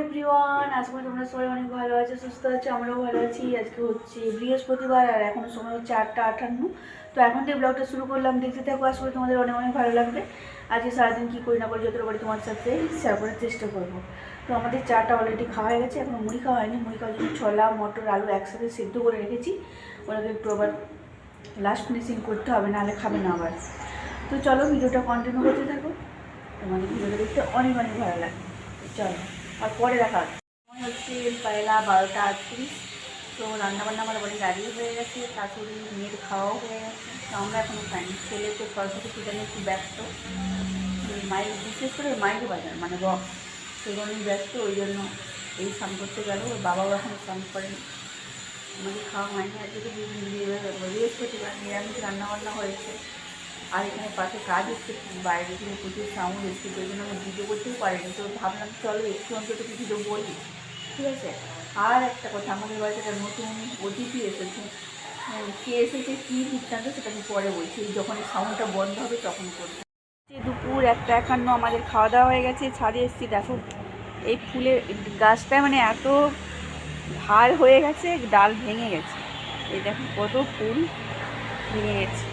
Everyone আজকে তোমরা সবাই অনেক ভালো আছো, সুস্থ আছো, আমরাও ভালো আছি। আজকে হচ্ছে বৃহস্পতিবার আর এখনও সময় হচ্ছে আটটা আটান্ন। তো এখন থেকে ব্লগটা শুরু করলাম, দেখতে থাকো করি তোমাদের অনেক অনেক ভালো লাগবে। আজকে সারাদিন কী করি না করি যতটা পারি তোমার সাথে শেয়ার করার চেষ্টা করব। তো আমাদের চাটা অলরেডি খাওয়া হয়ে গেছে, এখন মুড়ি খাওয়া হয়নি। মুড়ি খাওয়ার জন্য ছোলা, মটর, আলু একসাথে সিদ্ধ করে রেখেছি। ওটাকে একটু আবার লাস্ট ফিনিশিং করতে হবে, নাহলে খাবে না আবার। তো চলো, ভিডিওটা কন্টিনিউ করতে থাকো। তোমাদের ভিডিওটা দেখতে অনেক অনেক ভালো লাগে তো চলো। আর পরে দেখা হচ্ছে মনে হচ্ছে পয়লা বারোটা আটত্রিশ। তো রান্নাবান্না আমার বাড়ি দাঁড়িয়ে হয়ে গেছে। শাশুড়ি, মেয়ের খাওয়াও হয়ে গেছে। তো আমরা এখনও খাইনি ছেলে তো সরস্বতী পূজা নিয়ে খুব ব্যস্ত। মাইক বিশেষ করে মাইক বাজার মানে বক্স সেগুলোই ব্যস্ত, ওই জন্য এই স্নান করতে গেল। ওর বাবাও এখন স্নান করেন। আমাদের খাওয়া হয়নি। আজকে বৃহস্পতিবার। নিরামিষ রান্নাবান্না হয়েছে। আর এখানে পাশে কাজ হচ্ছে বাইরে থেকে প্রচুর সাউন্ড এসছে ওই জন্য আমি ভিডিও করতেও পারিনি, তো ভাবলাম চলো একটু অন্তত ভিডিও বলি, ঠিক আছে? আর একটা কথা, আমাদের বাড়িতে একটা নতুন ওটিপি এসেছে কে এসেছে, কী বৃত্তান্ত সেটা আমি পরে বলছি যখন এই সাউন্ডটা বন্ধ হবে তখন করব। দুপুর একটা একান্ন, আমাদের খাওয়া দাওয়া হয়ে গেছে, ছাদে এসেছি, দেখো, এই ফুলের গাছটা মানে এত ভার হয়ে গেছে, ডাল ভেঙে গেছে, এই দেখো কত ফুল ভেঙে গেছে।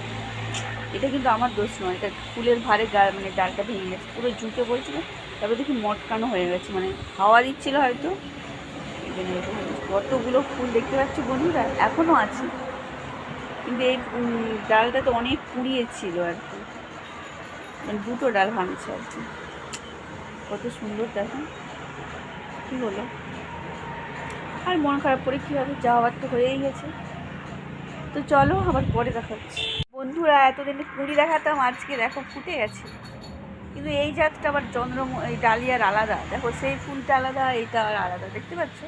এটা কিন্তু আমার দোষ নয়। এটা ফুলের ভারে গা মানে ডালটা ভেঙে গেছে। পুরো ঝুঁকে পড়ছিল তারপরে দেখি মটকানো হয়ে গেছে। মানে হাওয়া দিচ্ছিল হয়তো। হয়ে। কতগুলো ফুল দেখতে পাচ্ছি বন্ধুরা? এখনও আছে। কিন্তু এই ডালটা তো অনেক কুড়িয়েছিল আর কি। মানে দুটো ডাল ভাঙছে আর কি। কত সুন্দর দেখো। কী হলো? আর মন খারাপ করে কী হবে? যা তো হয়েই গেছে। তো চলো আবার পরে দেখাচ্ছি বন্ধুরা, এতদিনে কুড়ি দেখাতাম, আজকে দেখো ফুটে গেছে। কিন্তু এই জাতটা আবার চন্দ্র এই ডালিয়ার আলাদা। দেখো সেই ফুলটা আলাদা, এইটা আর আলাদা, দেখতে পাচ্ছ?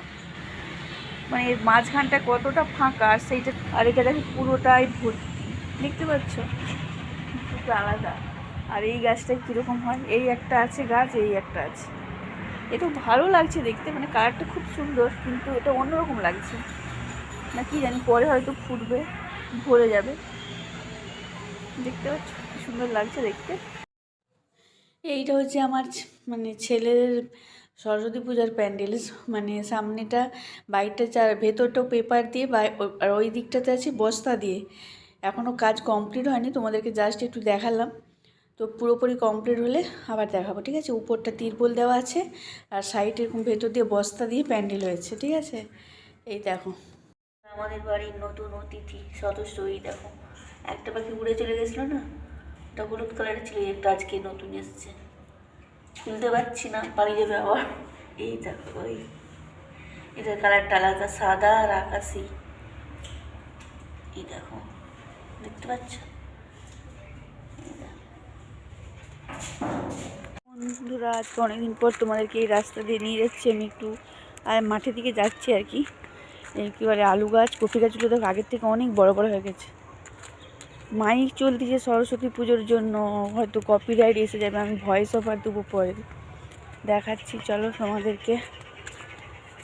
মানে এর মাঝখানটা কতটা ফাঁকা, আর সেইটা, আর এটা দেখো পুরোটাই ভর্তি, দেখতে পাচ্ছ? আলাদা। আর এই গাছটা কীরকম হয়? এই একটা আছে গাছ, এই একটা আছে। এটা ভালো লাগছে দেখতে মানে কালারটা খুব সুন্দর, কিন্তু এটা অন্যরকম লাগছে। না কি জানি পরে হয়তো ফুটবে, ভরে যাবে। দেখতে পাচ্ছ সুন্দর লাগছে দেখতে। এইটা হচ্ছে আমার মানে ছেলের সরস্বতী পূজার প্যান্ডেল। মানে সামনেটা বাইরটা চার, ভেতরটাও পেপার দিয়ে আর ওই দিকটাতে আছে বস্তা দিয়ে। এখনও কাজ কমপ্লিট হয়নি, তোমাদেরকে জাস্ট একটু দেখালাম। তো পুরোপুরি কমপ্লিট হলে আবার দেখাবো, ঠিক আছে? উপরটা তিরপল দেওয়া আছে, আর সাইড এরকম ভেতর দিয়ে বস্তা দিয়ে প্যান্ডেল হয়েছে, ঠিক আছে? এই দেখো। আমাদের বাড়ির নতুন অতিথি সদস্য, এই দেখো। একটা পাখি উড়ে চলে গেছিল না? ওটা হলুদ কালারের ছিল একটা আজকে নতুন এসছে। খুলতে পারছি না, পালিয়ে যাবে আবার। এই দেখো, ওই। এটার কালারটা আলাদা, সাদা আর আকাশি। এই দেখো, দেখতে পাচ্ছ। বন্ধুরা, আজকে অনেকদিন পর তোমাদেরকে এই রাস্তা দিয়ে নিয়ে যাচ্ছি, আমি একটু আর মাঠের দিকে যাচ্ছি আর কি। কী বলে, আলু গাছ, কপি গাছগুলো দেখো, আগের থেকে অনেক বড় বড় হয়ে গেছে। মাইক চলতেছে সরস্বতী পুজোর জন্য হয়তো কপি কপিরাইট এসে যাবে, আমি ভয়েস অফার দেবো পরে। দেখাচ্ছি, চলো তোমাদেরকে।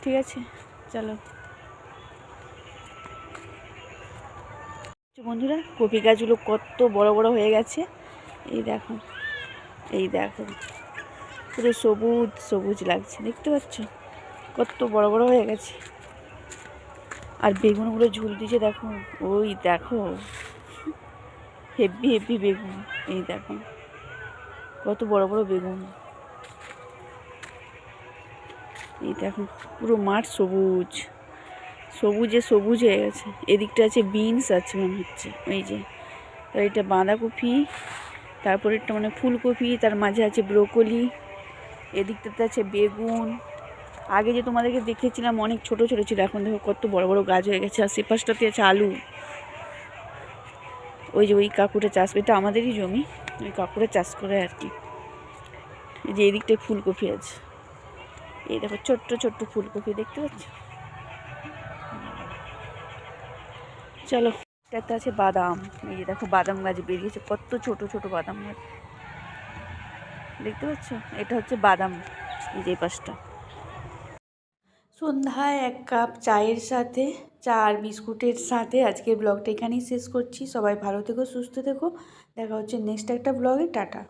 ঠিক আছে, চলো। বন্ধুরা, কপি গাছগুলো কত বড় বড় হয়ে গেছে। এই দেখো এই দেখো। পুরো সবুজ সবুজ লাগছে, দেখতে পাচ্ছ? কত বড় বড় হয়ে গেছে। আর বেগুনগুলো ঝুল দিয়েছে, দেখো। ওই দেখো। হেভি হেভি বেগুন। এই দেখো। কত বড় বড় বেগুন। এই দেখো, পুরো মাঠ সবুজ। সবুজে সবুজ হয়ে গেছে। এদিকটা আছে বিনস আছে মনে হচ্ছে এই যে। আর এটা বাঁধাকপি তারপর একটা মানে ফুলকপি, তার মাঝে আছে ব্রোকলি। এদিকটাতে আছে বেগুন। আগে যে তোমাদেরকে দেখেছিলাম অনেক ছোট ছোট ছিল, এখন দেখো কত বড় বড় গাছ হয়ে গেছে, আর সেপাশটাতে আছে আলু। ওই যে ওই কাকুটা চাষ, এটা আমাদেরই জমি, ওই কাকুরা চাষ করে আর কি। এই যে এদিকটায় ফুলকপি আছে। এই দেখো ছোট্ট ছোট্ট ফুলকপি, দেখতে পাচ্ছ? চলো এটাতে আছে বাদাম। এই যে দেখো বাদাম গাছ বেরিয়েছে, কত ছোট ছোট বাদাম গাছ। দেখতে পাচ্ছ? এটা হচ্ছে বাদাম, এই যে পাশটা। সন্ধ্যায় এক কাপ চায়ের সাথে, চা আর বিস্কুটের সাথে আজকের ব্লগটা এখানেই শেষ করছি। সবাই ভালো থেকো, সুস্থ থেকো। দেখা হচ্ছে নেক্সট একটা ব্লগে। টাটা।